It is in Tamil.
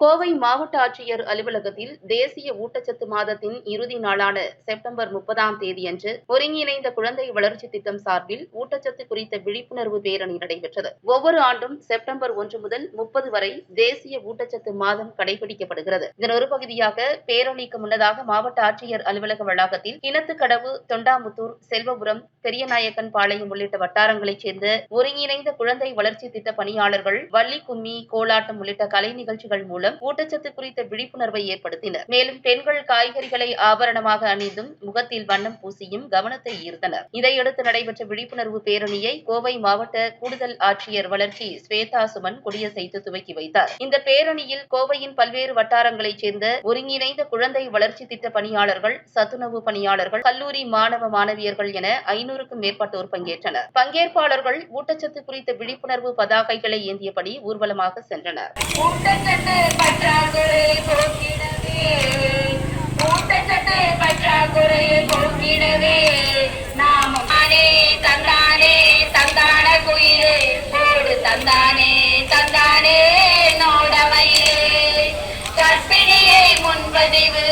கோவை மாவட்ட ஆட்சியர் அலுவலகத்தில் தேசிய ஊட்டச்சத்து மாதத்தின் இறுதி நாளான செப்டம்பர் முப்பதாம் தேதியன்று ஒருங்கிணைந்த குழந்தை வளர்ச்சி திட்டம் சார்பில் ஊட்டச்சத்து குறித்த விழிப்புணர்வு பேரணி நடைபெற்றது. ஒவ்வொரு ஆண்டும் செப்டம்பர் ஒன்று முதல் முப்பது வரை தேசிய ஊட்டச்சத்து மாதம் கடைபிடிக்கப்படுகிறது. இதன் ஒரு பகுதியாக பேரணிக்கு முன்னதாக மாவட்ட ஆட்சியர் அலுவலக வளாகத்தில் கிணத்துக்கடவு தொண்டாமுத்தூர் செல்வபுரம் பெரியநாயக்கன் பாளையம் உள்ளிட்ட வட்டாரங்களைச் சேர்ந்த ஒருங்கிணைந்த குழந்தை வளர்ச்சி திட்ட பணியாளர்கள் வள்ளி கும்மி கோலாட்டம் உள்ளிட்ட கலை நிகழ்ச்சிகள் மூலம் ஊட்டச்சத்து குறித்த விழிப்புணர்வை ஏற்படுத்தினர். மேலும் பெண்கள் காய்கறிகளை ஆபரணமாக அணிந்தும் முகத்தில் வண்ணம் பூசியும் கவனத்தை ஈர்த்தனர். இதையடுத்து நடைபெற்ற விழிப்புணர்வு பேரணியை கோவை மாவட்ட கூடுதல் ஆட்சியர் வளர்ச்சி ஸ்வேதா சுமன் கொடியசைத்து துவக்கி வைத்தார். இந்த பேரணியில் கோவையின் பல்வேறு வட்டாரங்களைச் சேர்ந்த ஒருங்கிணைந்த குழந்தை வளர்ச்சி திட்ட பணியாளர்கள் சத்துணவு பணியாளர்கள் கல்லூரி மாணவ மாணவியர்கள் என ஐநூறுக்கும் மேற்பட்டோர் பங்கேற்றனர். பங்கேற்பாளர்கள் ஊட்டச்சத்து குறித்த விழிப்புணர்வு பதாகைகளை ஏந்தியபடி ஊர்வலமாக சென்றனர். பற்றாக்குறையை போக்கிடவே. ஊட்டச்சத்து பற்றாக்குறையை போக்கிடவே. நாம் தானே தந்தானே தந்தான குயிலே. போடு தந்தானே தந்தானே நோடமையிலே கர்ப்பிணியை முன்பதிவு